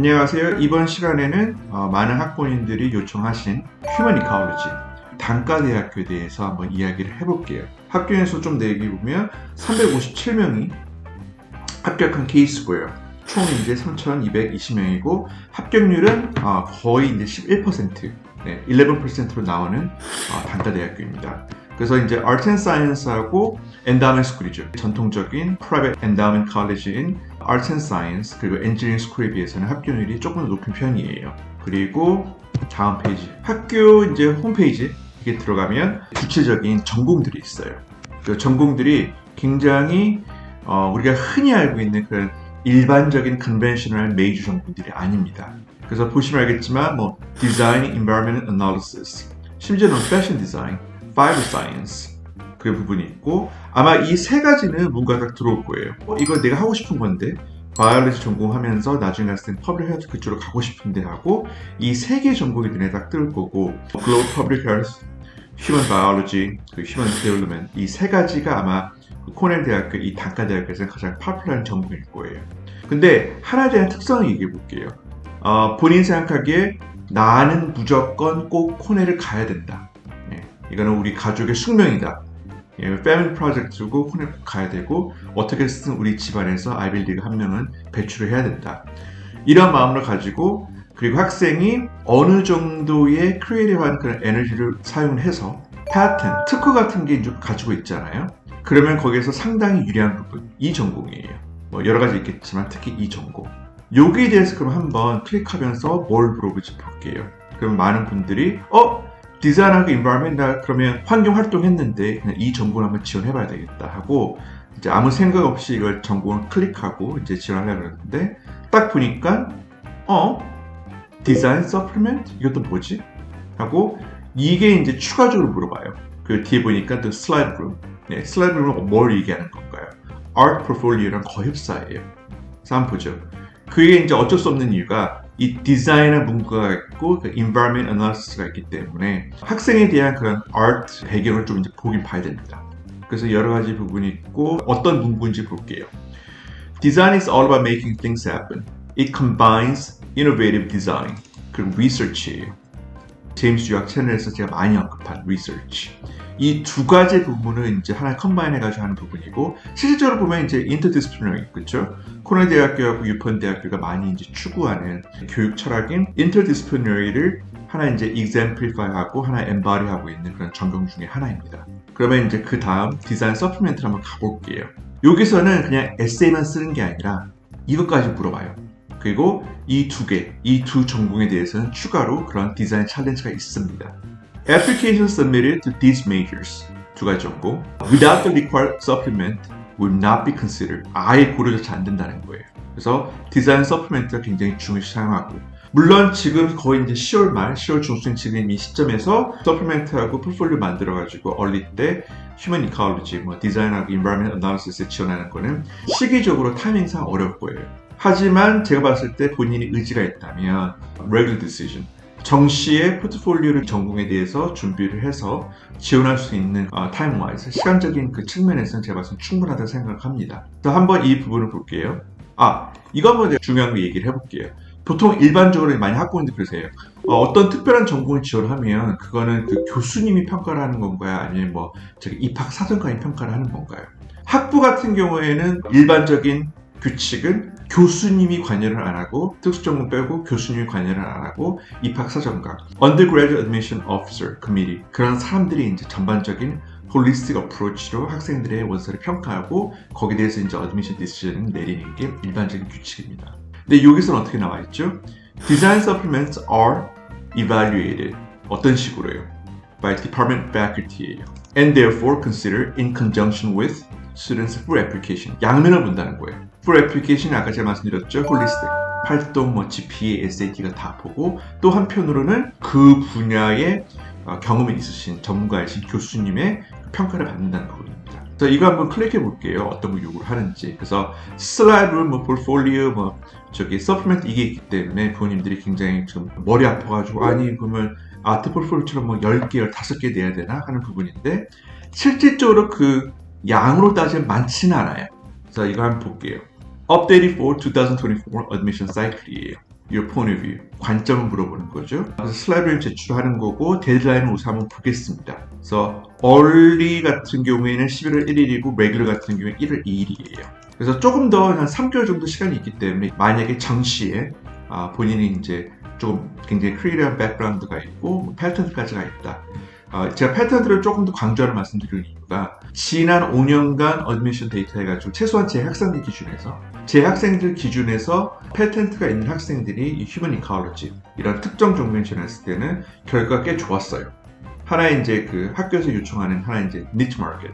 안녕하세요. 이번 시간에는 어, 많은 학부모님들이 요청하신 휴먼 이카올로지 단과대학교에 대해서 한번 이야기를 해볼게요. 학교에서 좀 내기 보면 357명이 합격한 케이스고요. 총 이제 3,220명이고 합격률은 어, 거의 이제 11%, 네, 11%로 나오는 어, 단과대학교입니다. 그래서 이제 Art and Science하고 Endowment School이죠. 전통적인 Private Endowment College인 Art and Science 그리고 Engineering School에 비해서는 합격률이 조금 더 높은 편이에요. 그리고 다음 페이지 학교 이제 홈페이지 이게 들어가면 구체적인 전공들이 있어요. 그 전공들이 굉장히 어, 우리가 흔히 알고 있는 그런 일반적인 컨벤셔널 메이저 전공들이 아닙니다. 그래서 보시면 알겠지만 뭐 Design, Environment 심지어는 Fashion Design, 그 부분이 있고 아마 이 세 가지는 뭔가 딱 들어올 거예요. 어, 이거 내가 하고 싶은 건데 바이올로지 전공하면서 나중에 갔을 땐 퍼블릭 헬스 그쪽으로 가고 싶은데 하고 이 세 개 전공이 눈에 딱 뜰 거고 글로벌 퍼블릭 헬스, 휴먼 바이올로지, 그리고 휴먼 디벨롭먼트 이세 가지가 아마 그 코넬 대학교 이 단과 대학교에서 가장 파퓰러한 전공일 거예요. 근데 하나에 대한 특성을 얘기해 볼게요. 어, 본인 생각하기에 나는 무조건 꼭 코넬을 가야 된다. 예, 이거는 우리 가족의 숙명이다. 예, 패밀리 프로젝트고 꼭 가야 되고 어떻게든 우리 집안에서 아이빌리그 한 명은 배출을 해야 된다. 이런 마음을 가지고 그리고 학생이 어느 정도의 크리에이티브한 그런 에너지를 사용해서 패턴, 특허 같은 게 이제 가지고 있잖아요. 그러면 거기에서 상당히 유리한 부분, 이 전공이에요. 뭐 여러 가지 있겠지만 특히 이 전공. 여기에 대해서 그럼 한번 클릭하면서 뭘 물어볼지 볼게요. 그럼 많은 분들이 어 디자인하고 인바이먼트 그러면 환경 활동했는데 그냥 이 전공을 한번 지원해봐야 되겠다 하고 이제 아무 생각 없이 이걸 전공을 클릭하고 이제 지원하려고 그러는데 딱 보니까 어 디자인 서플리멘트 이것도 뭐지 하고 이게 이제 추가적으로 물어봐요. 그 뒤에 보니까 또 슬라이드 룸 네, 슬라이드 룸은 뭘 얘기하는 건가요? 아트 포트폴리오랑 거의 흡사해요. 그래서 한번 보죠. 그게 이제 어쩔 수 없는 이유가 이 디자인의 문구가 있고 그 environment analysis가 있기 때문에 학생에 대한 그런 아트 배경을 좀 이제 보긴 봐야 됩니다. 그래서 여러 가지 부분이 있고 어떤 문구인지 볼게요. Design is all about making things happen. It combines innovative design 그리고 research예요. 제임스 유학 채널에서 제가 많이 언급한 research. 이 두 가지 부분을 이제 하나 컴바인 해가지고 하는 부분이고 실질적으로 보면 이제 인터디스플리너리 그렇죠? 코넬 대학교하고 유펀 대학교가 많이 이제 추구하는 교육 철학인 인터디스플리너리를 하나 이제 exemplify하고 하나 embody 하고 있는 그런 전공 중에 하나입니다. 그러면 이제 그 다음 디자인 서플멘트를 한번 가볼게요. 여기서는 그냥 에세이만 쓰는 게 아니라 이것까지 물어봐요. 그리고 이 두 개, 이 두 전공에 대해서는 추가로 그런 디자인 챌린지가 있습니다. Application submitted to these majors 두 가지 전공 without the required supplement will not be considered 아예 고려조차 안 된다는 거예요. 그래서 디자인 서플멘트가 굉장히 중요시 사용하고 물론 지금 거의 이제 10월 말, 10월 중순 지금 이 시점에서 서플멘트하고 포트폴리오 만들어가지고 얼리 때 휴먼 이카올로지, 뭐 디자인하고 인바이러먼트 어나리시스에 지원하는 거는 시기적으로 타이밍상 어려울 거예요. 하지만 제가 봤을 때 본인이 의지가 있다면 regular decision 정시의 포트폴리오를 전공에 대해서 준비를 해서 지원할 수 있는 어, 타임 와이즈 시간적인 그 측면에서는 제가 봤을 때 충분하다고 생각합니다. 그래서 한번 이 부분을 볼게요. 아 이거 한번 중요한 거 얘기를 해볼게요. 보통 일반적으로 많이 학부모님들 그러세요. 어, 떤 특별한 전공을 지원하면 그거는 그 교수님이 평가를 하는 건가요? 아니면 뭐 저기 입학 사정관이 평가를 하는 건가요? 학부 같은 경우에는 일반적인 규칙은 교수님이 관여를 안 하고 특수전공 빼고 교수님이 관여를 안 하고 입학사정관 Undergraduate Admission Officer Committee 그런 사람들이 이제 전반적인 홀리스틱 어프로치로 학생들의 원서를 평가하고 거기에 대해서 이제 어드미션 디시전을 내리는 게 일반적인 규칙입니다. 근데 여기서는 어떻게 나와 있죠? Design supplements are evaluated 어떤 식으로요? By department faculty예요. And therefore considered in conjunction with students full application. 양면을 본다는 거예요. Full application 아까 제가 말씀드렸죠? 홀리스틱. 활동, 뭐 GPA, SAT가 다 보고 또 한편으로는 그 분야의 어, 경험이 있으신 전문가이신 교수님의 평가를 받는다는 거거든요. 그래서 이거 한번 클릭해 볼게요. 어떤 거 요구를 하는지. 그래서 슬라이드, 뭐 폴폴리오, 뭐 저기 서플멘트 이게 있기 때문에 부모님들이 굉장히 좀 머리 아파가지고 아니 그러면 아트 폴폴리오처럼 뭐 10개, 15개 내야 되나 하는 부분인데 실질적으로 그 양으로 따지면 많지는 않아요. 그래서 이거 한번 볼게요. Updated for 2024 admission cycle이에요. your point of view. 관점을 물어보는 거죠. 그래서 슬라이드를 제출하는 거고 데드라인을 우선 한번 보겠습니다. 그래서 early 같은 경우에는 11월 1일이고 regular 같은 경우에는 1월 2일이에요. 그래서 조금 더 한 3개월 정도 시간이 있기 때문에 만약에 정시에 아, 본인이 이제 좀 굉장히 크리에이티한 백그라운드가 있고 뭐 패턴까지가 있다. 어, 제가 패턴들을 조금 더 강조하는 말씀드릴 이유가 지난 5년간 어드미션 데이터 해가지고 최소한 제 학생들 기준에서 제 학생들 기준에서 패턴트가 있는 학생들이 이 휴먼 이카올로지 이런 특정 종목에 지냈을 때는 결과가 꽤 좋았어요. 하나의 이제 그 학교에서 요청하는 하나의 이제 니트 마켓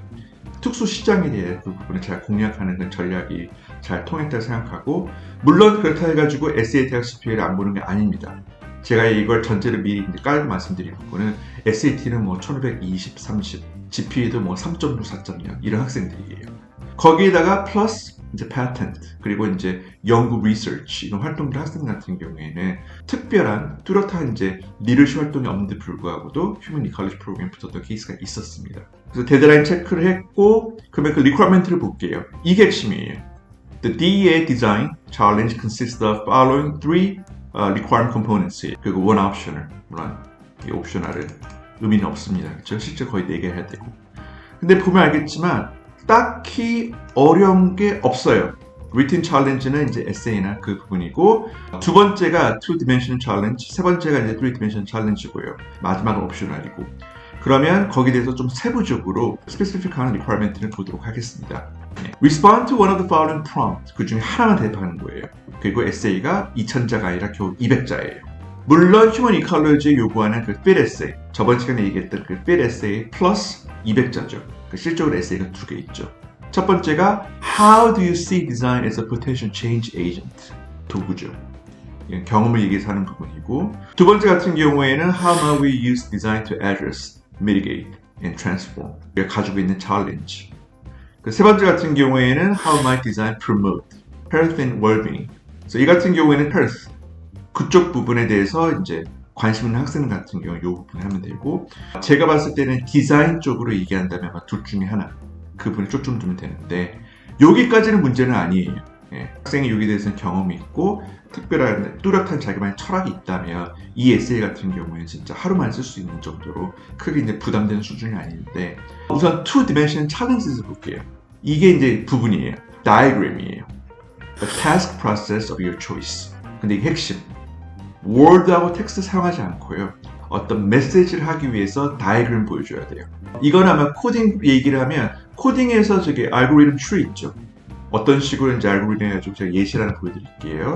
특수 시장에 대해 그 부분을 잘 공략하는 그 전략이 잘 통했다고 생각하고 물론 그렇다 해가지고 SAT와 CPA를 안 보는 게 아닙니다. 제가 이걸 전제를 미리 깔고 말씀드리는 거는 SAT는 뭐 1520, 30, GPA도 뭐 3.9, 4.0 이런 학생들이에요. 거기에다가 플러스 이제 patent 그리고 이제 연구 리서치 이런 활동들 학생 같은 경우에는 특별한 뚜렷한 이제 리더십 활동이 없는데 불구하고도 휴먼 이컬리지 프로그램 붙었던 케이스가 있었습니다. 그래서 데드라인 체크를 했고 그러면 그 리퀘어먼트를 볼게요. 이게 핵심이에요. The DEA design challenge consists of following three uh, requirement components 그리고 one optional 물론 이 옵셔널은 의미는 없습니다. 그렇죠? 실제 거의 4개 해야 되고 근데 보면 알겠지만 딱히 어려운 게 없어요. written challenge는 이제 에세이나 그 부분이고 두 번째가 two dimension challenge, 세 번째가 이제 three dimension challenge고요. 마지막은 옵셔널이고 그러면 거기에 대해서 좀 세부적으로 스페시픽한 리퀘어먼트를 보도록 하겠습니다. 네. Respond to one of the following prompt. 그 중에 하나만 대답하는 거예요. 그리고 에세이가 2000자가 아니라 겨우 200자예요. 물론 휴먼 이컬러지에 요구하는 그 fit essay, 저번 시간에 얘기했던 그 fit essay 플러스 200자죠. 그 실적으로 에세이가 두 개 있죠. 첫 번째가 How do you see design as a potential change agent? 도구죠. 경험을 얘기해서 하는 부분이고 두 번째 같은 경우에는 How might we use design to address, mitigate, and transform? 우리가 가지고 있는 challenge. 그세 번째 같은 경우에는 How might design promote health and well-being? 그래서 이 같은 경우에는 health 그쪽 부분에 대해서 이제 관심 있는 학생 같은 경우 이 부분 하면 되고 제가 봤을 때는 디자인 쪽으로 얘기한다면 아마 둘 중에 하나 그 부분을 초점 두면 되는데 여기까지는 문제는 아니에요. 예, 학생이 여기에 대해서는 경험이 있고 특별한 뚜렷한 자기만의 철학이 있다면 이 에세이 같은 경우에는 진짜 하루만 쓸 수 있는 정도로 크게 이제 부담되는 수준이 아닌데 우선 투 디멘션 챌린지를 볼게요. 이게 이제 부분이에요. 다이그램이에요. The task process of your choice. 근데 이게 핵심. 워드하고 텍스트 사용하지 않고요. 어떤 메시지를 하기 위해서 다이그램 보여줘야 돼요. 이건 아마 코딩 얘기를 하면 코딩에서 저기 알고리즘 트리 있죠. 어떤 식으로 이제 알고리즘 해가지고 제가 예시를 하나 보여드릴게요.